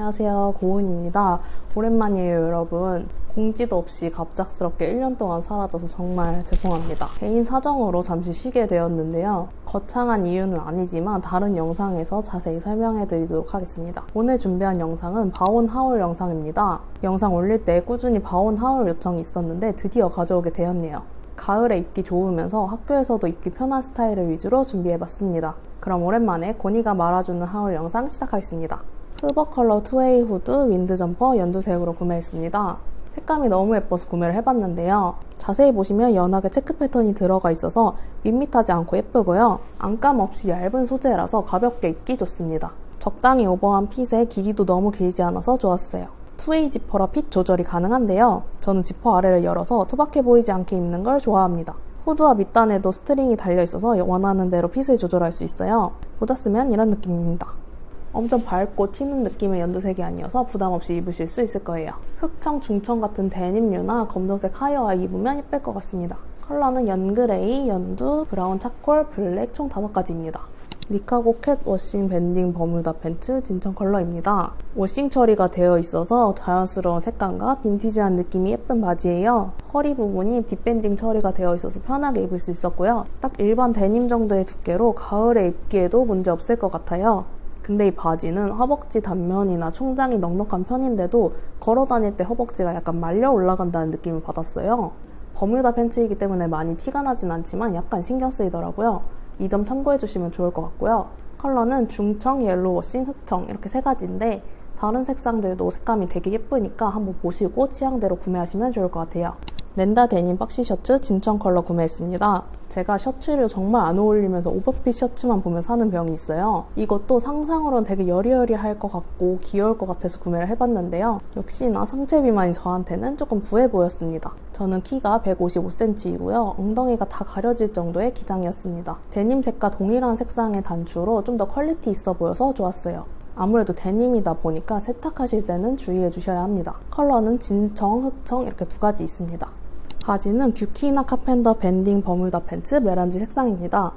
안녕하세요. 고은입니다. 오랜만이에요, 여러분. 공지도 없이 갑작스럽게 1년 동안 사라져서 정말 죄송합니다. 개인 사정으로 잠시 쉬게 되었는데요. 거창한 이유는 아니지만 다른 영상에서 자세히 설명해 드리도록 하겠습니다. 오늘 준비한 영상은 바온 하울 영상입니다. 영상 올릴 때 꾸준히 바온 하울 요청이 있었는데 드디어 가져오게 되었네요. 가을에 입기 좋으면서 학교에서도 입기 편한 스타일을 위주로 준비해봤습니다. 그럼 오랜만에 고니가 말아주는 하울 영상 시작하겠습니다. 흐버 컬러 투웨이 후드 윈드 점퍼 연두색으로 구매했습니다. 색감이 너무 예뻐서 구매를 해봤는데요. 자세히 보시면 연하게 체크 패턴이 들어가 있어서 밋밋하지 않고 예쁘고요. 안감 없이 얇은 소재라서 가볍게 입기 좋습니다. 적당히 오버한 핏에 길이도 너무 길지 않아서 좋았어요. 투웨이 지퍼라 핏 조절이 가능한데요. 저는 지퍼 아래를 열어서 투박해 보이지 않게 입는 걸 좋아합니다. 후드와 밑단에도 스트링이 달려 있어서 원하는 대로 핏을 조절할 수 있어요. 모자 쓰면 이런 느낌입니다. 엄청 밝고 튀는 느낌의 연두색이 아니어서 부담 없이 입으실 수 있을 거예요. 흑청, 중청 같은 데님류나 검정색 하여와 입으면 예쁠 것 같습니다. 컬러는 연그레이, 연두, 브라운 차콜, 블랙 총 5가지입니다. 미카고 캣 워싱 밴딩 버뮤다 팬츠 진청 컬러입니다. 워싱 처리가 되어 있어서 자연스러운 색감과 빈티지한 느낌이 예쁜 바지예요. 허리 부분이 뒷밴딩 처리가 되어 있어서 편하게 입을 수 있었고요. 딱 일반 데님 정도의 두께로 가을에 입기에도 문제 없을 것 같아요. 근데 이 바지는 허벅지 단면이나 총장이 넉넉한 편인데도 걸어 다닐 때 허벅지가 약간 말려 올라간다는 느낌을 받았어요. 버뮤다 팬츠이기 때문에 많이 티가 나진 않지만 약간 신경 쓰이더라고요. 이 점 참고해 주시면 좋을 것 같고요. 컬러는 중청, 옐로우 워싱, 흑청 이렇게 세 가지인데 다른 색상들도 색감이 되게 예쁘니까 한번 보시고 취향대로 구매하시면 좋을 것 같아요. 렌다 데님 박시 셔츠 진청 컬러 구매했습니다. 제가 셔츠를 정말 안 어울리면서 오버핏 셔츠만 보면 사는 병이 있어요. 이것도 상상으로는 되게 여리여리할 것 같고 귀여울 것 같아서 구매를 해봤는데요. 역시나 상체 비만인 저한테는 조금 부해 보였습니다. 저는 키가 155cm이고요. 엉덩이가 다 가려질 정도의 기장이었습니다. 데님 색과 동일한 색상의 단추로 좀 더 퀄리티 있어 보여서 좋았어요. 아무래도 데님이다 보니까 세탁하실 때는 주의해 주셔야 합니다. 컬러는 진청, 흑청 이렇게 두 가지 있습니다. 바지는 규키나 카펜더 밴딩 버뮤다 팬츠 메란지 색상입니다.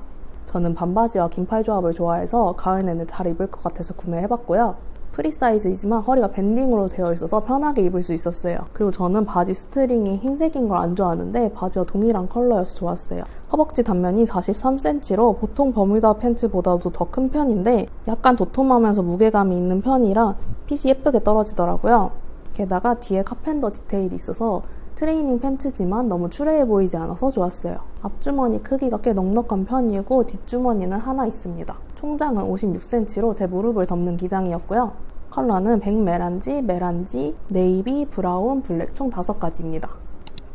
저는 반바지와 긴팔 조합을 좋아해서 가을 내내 잘 입을 것 같아서 구매해봤고요. 프리 사이즈이지만 허리가 밴딩으로 되어 있어서 편하게 입을 수 있었어요. 그리고 저는 바지 스트링이 흰색인 걸 안 좋아하는데 바지와 동일한 컬러여서 좋았어요. 허벅지 단면이 43cm로 보통 버뮤다 팬츠보다도 더 큰 편인데 약간 도톰하면서 무게감이 있는 편이라 핏이 예쁘게 떨어지더라고요. 게다가 뒤에 카펜더 디테일이 있어서 트레이닝 팬츠지만 너무 추레해 보이지 않아서 좋았어요. 앞주머니 크기가 꽤 넉넉한 편이고 뒷주머니는 하나 있습니다. 총장은 56cm로 제 무릎을 덮는 기장이었고요. 컬러는 백메란지, 메란지, 네이비, 브라운, 블랙 총 5가지입니다.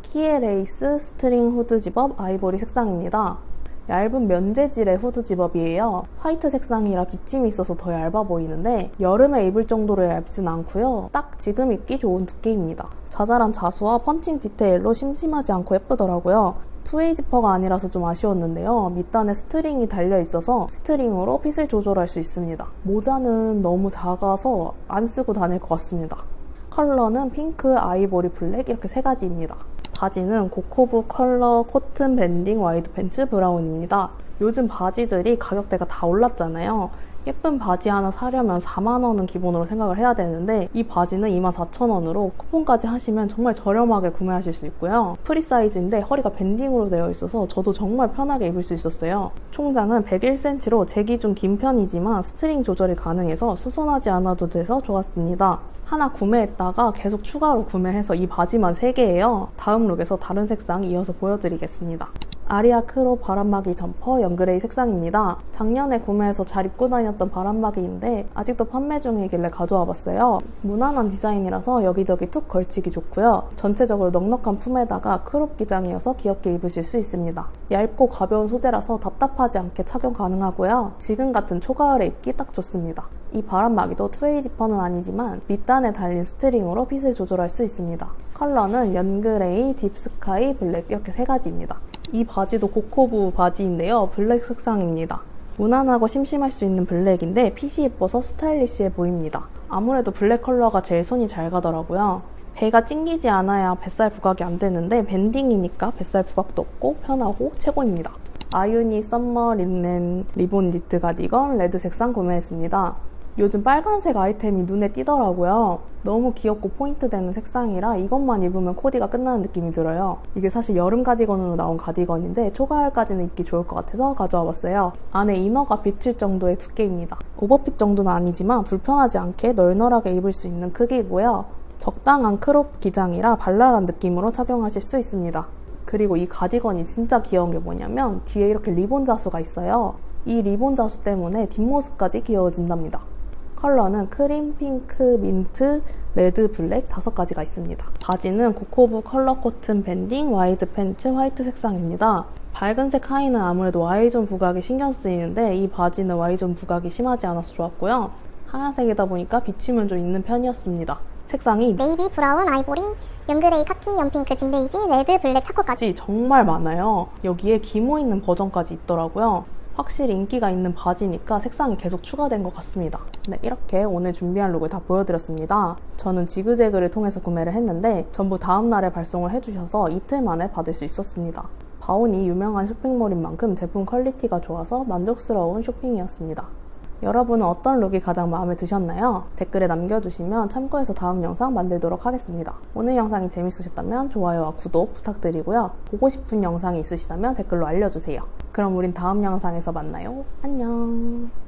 키에 레이스 스트링 후드 집업 아이보리 색상입니다. 얇은 면재질의 후드 집업이에요. 화이트 색상이라 비침이 있어서 더 얇아 보이는데 여름에 입을 정도로 얇진 않고요. 딱 지금 입기 좋은 두께입니다. 자잘한 자수와 펀칭 디테일로 심심하지 않고 예쁘더라고요. 투웨이 지퍼가 아니라서 좀 아쉬웠는데요. 밑단에 스트링이 달려 있어서 스트링으로 핏을 조절할 수 있습니다. 모자는 너무 작아서 안 쓰고 다닐 것 같습니다. 컬러는 핑크, 아이보리, 블랙 이렇게 세 가지입니다. 바지는 고코브 컬러 코튼 밴딩 와이드 팬츠 브라운입니다. 요즘 바지들이 가격대가 다 올랐잖아요. 예쁜 바지 하나 사려면 4만원은 기본으로 생각을 해야 되는데 이 바지는 24,000원으로 쿠폰까지 하시면 정말 저렴하게 구매하실 수 있고요. 프리 사이즈인데 허리가 밴딩으로 되어 있어서 저도 정말 편하게 입을 수 있었어요. 총장은 101cm로 제 기준 긴 편이지만 스트링 조절이 가능해서 수선하지 않아도 돼서 좋았습니다. 하나 구매했다가 계속 추가로 구매해서 이 바지만 3개예요. 다음 룩에서 다른 색상 이어서 보여드리겠습니다. 아리아 크로 바람막이 점퍼 연그레이 색상입니다. 작년에 구매해서 잘 입고 다녔던 바람막이인데 아직도 판매 중이길래 가져와 봤어요. 무난한 디자인이라서 여기저기 툭 걸치기 좋고요. 전체적으로 넉넉한 품에다가 크롭 기장이어서 귀엽게 입으실 수 있습니다. 얇고 가벼운 소재라서 답답하지 않게 착용 가능하고요. 지금 같은 초가을에 입기 딱 좋습니다. 이 바람막이도 투웨이 지퍼는 아니지만 밑단에 달린 스트링으로 핏을 조절할 수 있습니다. 컬러는 연그레이, 딥스카이, 블랙 이렇게 세 가지입니다. 이 바지도 고코브 바지인데요. 블랙 색상입니다. 무난하고 심심할 수 있는 블랙인데 핏이 예뻐서 스타일리시해 보입니다. 아무래도 블랙 컬러가 제일 손이 잘 가더라고요. 배가 찡기지 않아야 뱃살 부각이 안 되는데 밴딩이니까 뱃살 부각도 없고 편하고 최고입니다. 아유니 썸머 린넨 리본 니트 가디건 레드 색상 구매했습니다. 요즘 빨간색 아이템이 눈에 띄더라고요. 너무 귀엽고 포인트 되는 색상이라 이것만 입으면 코디가 끝나는 느낌이 들어요. 이게 사실 여름 가디건으로 나온 가디건인데 초가을까지는 입기 좋을 것 같아서 가져와 봤어요. 안에 이너가 비칠 정도의 두께입니다. 오버핏 정도는 아니지만 불편하지 않게 널널하게 입을 수 있는 크기고요. 적당한 크롭 기장이라 발랄한 느낌으로 착용하실 수 있습니다. 그리고 이 가디건이 진짜 귀여운 게 뭐냐면 뒤에 이렇게 리본 자수가 있어요. 이 리본 자수 때문에 뒷모습까지 귀여워진답니다. 컬러는 크림, 핑크, 민트, 레드, 블랙 다섯 가지가 있습니다. 바지는 코코브 컬러 코튼 밴딩 와이드 팬츠 화이트 색상입니다. 밝은색 하의는 아무래도 Y존 부각이 신경 쓰이는데 이 바지는 Y존 부각이 심하지 않아서 좋았고요. 하얀색이다 보니까 비침은 좀 있는 편이었습니다. 색상이 네이비, 브라운, 아이보리, 연그레이, 카키, 연핑크, 진베이지, 레드, 블랙, 차코까지 까지 정말 많아요. 여기에 기모 있는 버전까지 있더라고요. 확실히 인기가 있는 바지니까 색상이 계속 추가된 것 같습니다. 네, 이렇게 오늘 준비한 룩을 다 보여드렸습니다. 저는 지그재그를 통해서 구매를 했는데 전부 다음날에 발송을 해주셔서 이틀 만에 받을 수 있었습니다. 바온이 유명한 쇼핑몰인 만큼 제품 퀄리티가 좋아서 만족스러운 쇼핑이었습니다. 여러분은 어떤 룩이 가장 마음에 드셨나요? 댓글에 남겨주시면 참고해서 다음 영상 만들도록 하겠습니다. 오늘 영상이 재밌으셨다면 좋아요와 구독 부탁드리고요. 보고 싶은 영상이 있으시다면 댓글로 알려주세요. 그럼 우린 다음 영상에서 만나요. 안녕.